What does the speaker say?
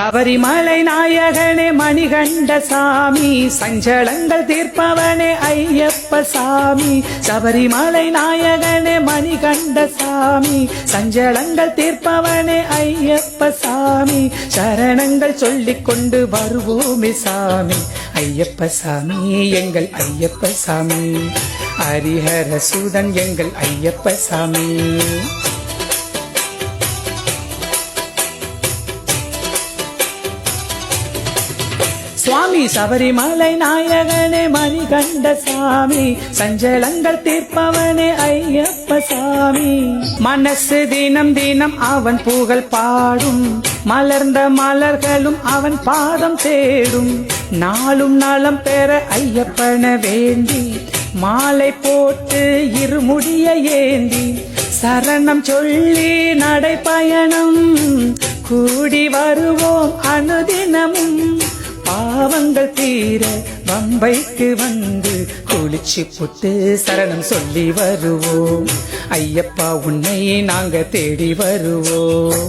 சபரிமலை நாயகனே மணிகண்ட சாமி சஞ்சலங்கள் தீர்ப்பவனே ஐயப்ப சாமி. சபரிமலை நாயகனே மணிகண்ட சாமி சஞ்சலங்கள் தீர்ப்பவனே ஐயப்ப சாமி. சரணங்கள் சொல்லிக் கொண்டு வருவோமே சாமி. ஐயப்ப சாமி எங்கள் ஐயப்ப சாமி. ஹரிஹர சூதன் எங்கள் ஐயப்ப சாமி. சுவாமி சபரிமலை நாயகனே மணிகண்ட சாமி சஞ்சலங்கள் தீர்ப்பவனே ஐயப்ப சாமி. மனசு தினம் தினம் அவன் புகழ் பாடும் மலர்ந்த மலர்களும் அவன் பாதம் தேடும். நாளும் நலம் பெற ஐயப்பன வேண்டி மாலை போட்டு இருமுடிய ஏந்தி. சரணம் சொல்லி நடைப்பயணம் கூடி வருவோம். பாவங்கள் தீர பம்பைக்கு வந்து குளிச்சு புட்டு சரணம் சொல்லி வருவோம். ஐயப்பா உன்னை நாங்க தேடி வருவோம்.